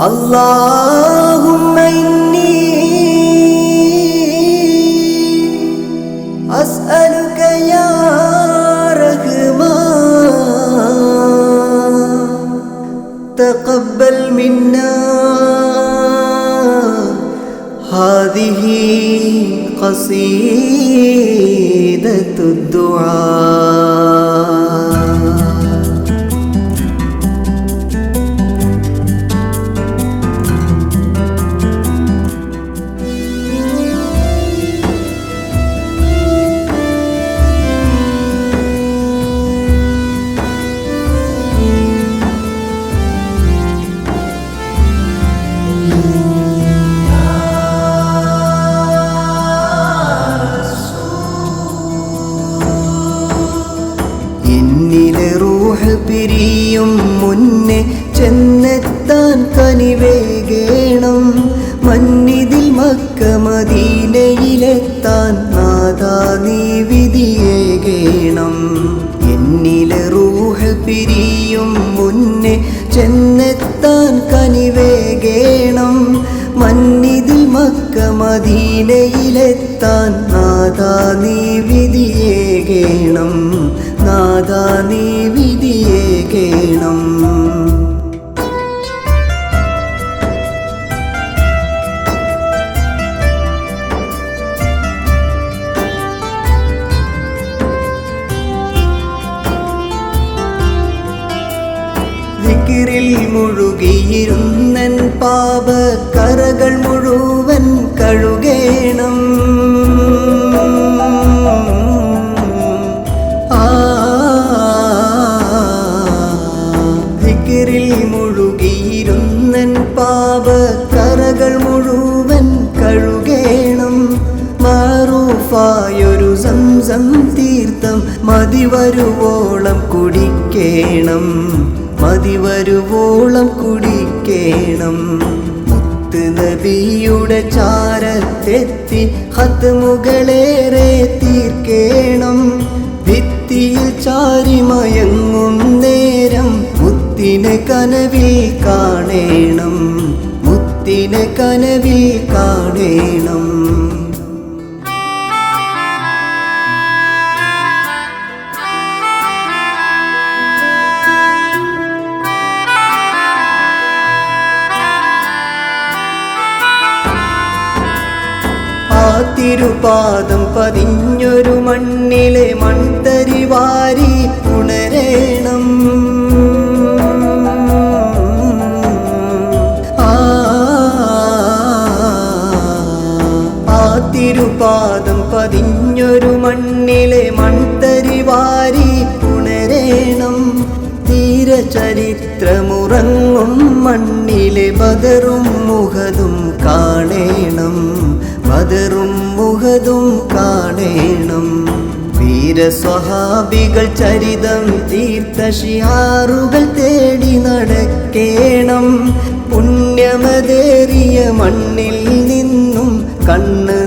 اللهم إني أسألك يا رحمن تقبل منا هذه قصيدة الدعاء. പിരിയും മുന്നേ ചെന്നെത്താൻ കനിവേകേണം. മന്നിതിൽ മക്ക മദീനയിലെത്താൻ നാദാ നീ വിധിയേകേണം. എന്നിലെ റൂഹ് പിരിയും മുന്നേ ചെന്നെത്താൻ കനിവേകേണം. മന്നിതിൽ മക്ക മദീനയിലെത്താൻ നാദാ നീ വിധിയേകേണം. നാദാ നീ വിധിയേകേണം മുഴുകിയിരുന്നൻ പാപ കറകൾ മുഴുവൻ കഴുകേണം. ദിക്കിറിൽ മുഴുകിയിരുന്നൻ പാപ കറകൾ മുഴുവൻ കഴുകേണം. മാറൂഫായൊരു സംസം തീർത്ഥം മതിവരുവോളം കുടിക്കേണം. മതിവരുവോളം കുടിക്കേണം. മുത്ത് നബിയുടെ ചാരത്തെത്തി ഹത്തുമുകളേറെ തീർക്കേണം. ഭിത്തിയിൽ ചാരിമയങ്ങും നേരം മുത്തിനെ കനവിൽ കാണേണം. മുത്തിനെ കനവിൽ കാണേണം. തിരുപാദം പതിഞ്ഞൊരു മണ്ണിലെ മൺതരി വാരി ഉണരേണം ആ പതിഞ്ഞൊരു മണ്ണിലെ മൺതരി വാരി ഉണരേണം തീരചരിത്രമുറങ്ങും മണ്ണിലെ ബദറും മുഖതും കാണേണം. ബദറും മുഖതും കാണേണം. വീരസ്വഹാബികൾ ചരിതം തീർത്ഥ ഷിയാറുകൾ തേടി നടക്കേണം. പുണ്യമതേറിയ മണ്ണിൽ നിന്നും കണ്ണ്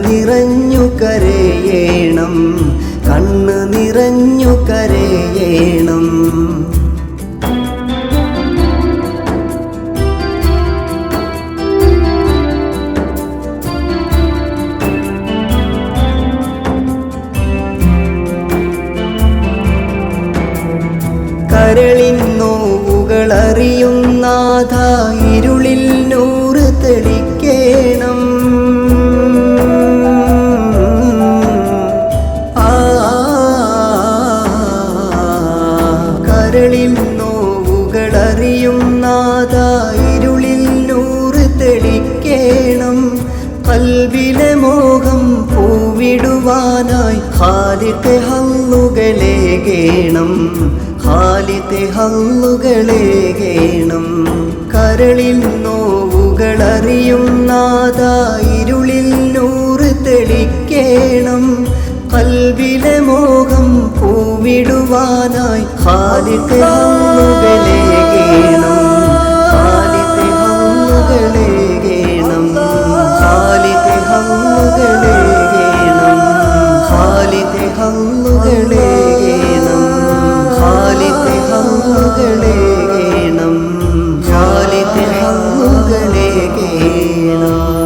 കരളിൻ നോവുകൾ അറിയുന്നാഥ ഇരുളിൽ നൂറ് തെളിക്കേണം. ആ കരളിൽ നോവുകൾ അറിയുന്നാഥ ഇരുളിൽ നൂറ് തെളിക്കേണം. കൽവിലെ മോഹം പൂവിടുവാനായി ഹാലിത്തെ ഹല്ലുകളേകേണം ഹല്ലുകളേകേണം കരളിൽ ഇരുളിൽ നൂറ് തെളിക്കേണം. കൽവിലെ മോഹം പൂവിടുവാനായി ഹാലിത്തെ ഹല്ലുകളേകേണം കനിവേകേണ